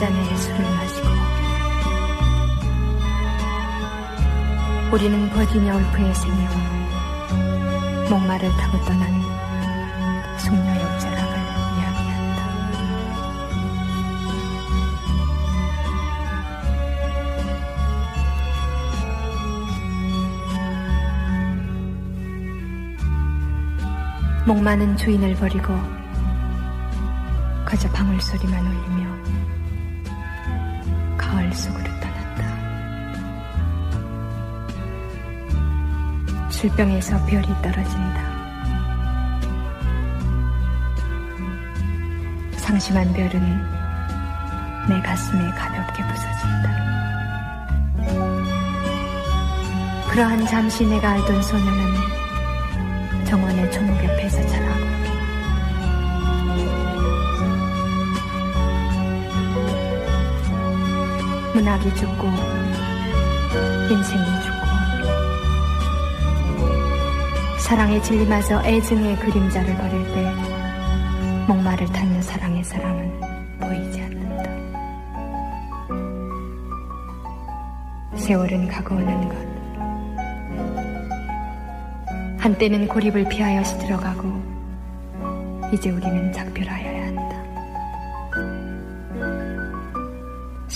잔의 술을 마시고 우리는 버지니아 울프의 생애와 목마를 타고 떠난 숙녀 역자락을 이야기한다. 목마는 주인을 버리고 그저 방울 소리만 울리며 가을 속으로 떠났다. 술병에서 별이 떨어진다. 상심한 별은 내 가슴에 가볍게 부서진다. 그러한 잠시 내가 알던 소녀는 정원의 초목 옆에서 자라고 문학이 죽고 인생이 죽고 사랑의 진리마저 애증의 그림자를 버릴 때 목마를 타는 사랑의 사람은 보이지 않는다. 세월은 가고 오는 것. 한때는 고립을 피하여 시들어가고 이제 우리는 작별하여야 한다.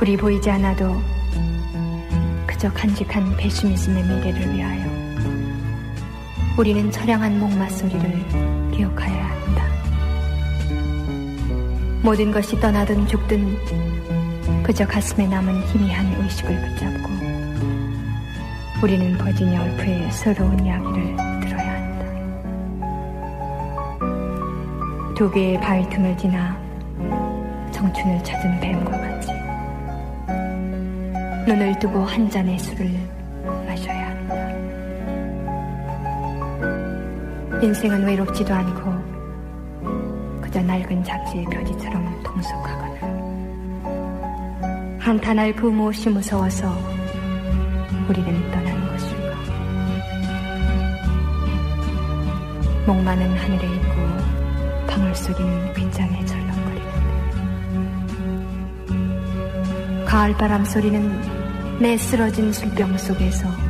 불이 보이지 않아도 그저 간직한 배시미즘의 미래를 위하여 우리는 처량한 목마 소리를 기억하여야 한다. 모든 것이 떠나든 죽든 그저 가슴에 남은 희미한 의식을 붙잡고 우리는 버지니아 울프의 서러운 이야기를 들어야 한다. 두 개의 바위 틈을 지나 청춘을 찾은 뱀과 같이 눈을 뜨고 한 잔의 술을 마셔야 한다. 인생은 외롭지도 않고 그저 낡은 잡지의 표지처럼 통속하거나 한탄할 그 무엇이 무서워서 우리는 떠나는 것일까? 목마는 하늘에 있고 방울소리는 빗장에 절렁 가을바람 소리는 내 쓰러진 술병 속에서